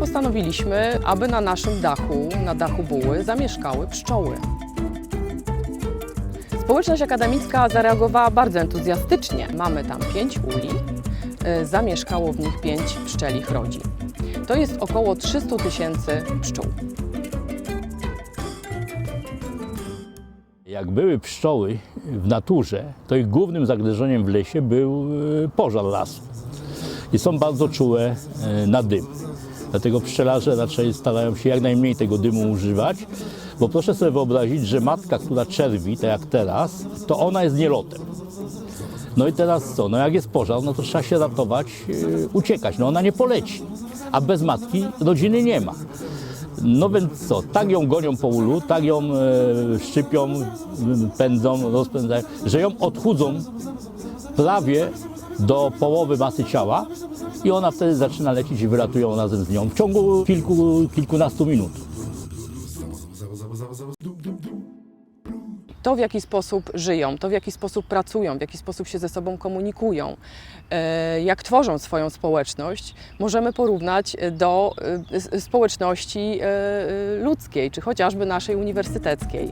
postanowiliśmy, aby na naszym dachu, na dachu buły, zamieszkały pszczoły. Społeczność akademicka zareagowała bardzo entuzjastycznie. Mamy tam pięć uli, y, zamieszkało w nich pięć pszczelich rodzin. To jest około 300 tysięcy pszczół. Jak były pszczoły w naturze, to ich głównym zagrożeniem w lesie był e, pożar lasu. I są bardzo czułe e, na dym. Dlatego pszczelarze raczej starają się jak najmniej tego dymu używać, bo proszę sobie wyobrazić, że matka, która czerwi, tak jak teraz, to ona jest nielotem. No i teraz co? No jak jest pożar, no to trzeba się ratować, e, uciekać. No ona nie poleci, a bez matki rodziny nie ma. No więc co, tak ją gonią po ulu, tak ją e, szczypią, pędzą, rozpędzają, że ją odchudzą prawie do połowy masy ciała i ona wtedy zaczyna lecieć i wylatują razem z nią w ciągu kilku, kilkunastu minut. to, w jaki sposób żyją, to, w jaki sposób pracują, w jaki sposób się ze sobą komunikują, e, jak tworzą swoją społeczność, możemy porównać do e, społeczności e, e, ludzkiej, czy chociażby naszej uniwersyteckiej.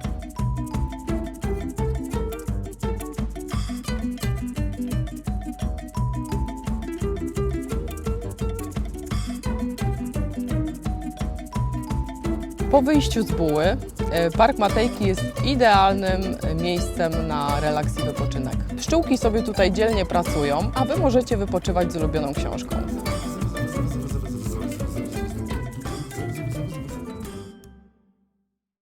Po wyjściu z Buły, e, Park Matejki jest idealnym e, miejscem na relaks i wypoczynek. Pszczółki sobie tutaj dzielnie pracują, a Wy możecie wypoczywać z ulubioną książką.